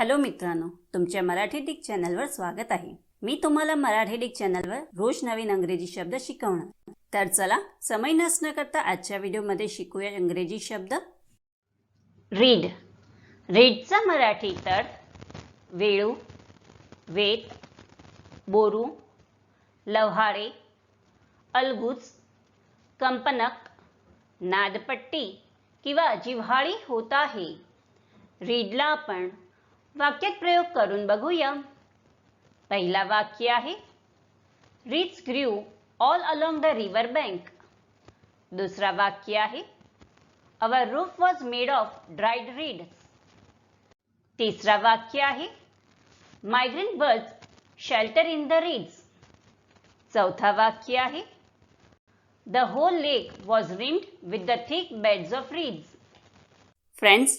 Hello मित्रांनो तुमच्या Marathi Dick चॅनलवर स्वागत आहे. मी तुम्हाला मराठी डिक चॅनलवर रोज नवीन अंग्रेजी शब्द शिकवणार. तर चला समय नसणं करता आजच्या व्हिडिओमध्ये शिकूया इंग्रजी शब्द. रीड रीडचा मराठी तर वेळू वेत बोरू लव्हाळे अलगूज कंपनक नादपट्टी किंवा जिव्हाळी होत आहे. रीडला आपण वाक्यात प्रयोग करून बघूया. पहिला वाक्य आहे reeds grew all along the river bank दुसरा वाक्य आहे our roof was made of dried reed तिसरा वाक्य आहे migrant birds shelter in the reeds चौथा वाक्य आहे the whole lake was rimmed with the thick beds of reeds friends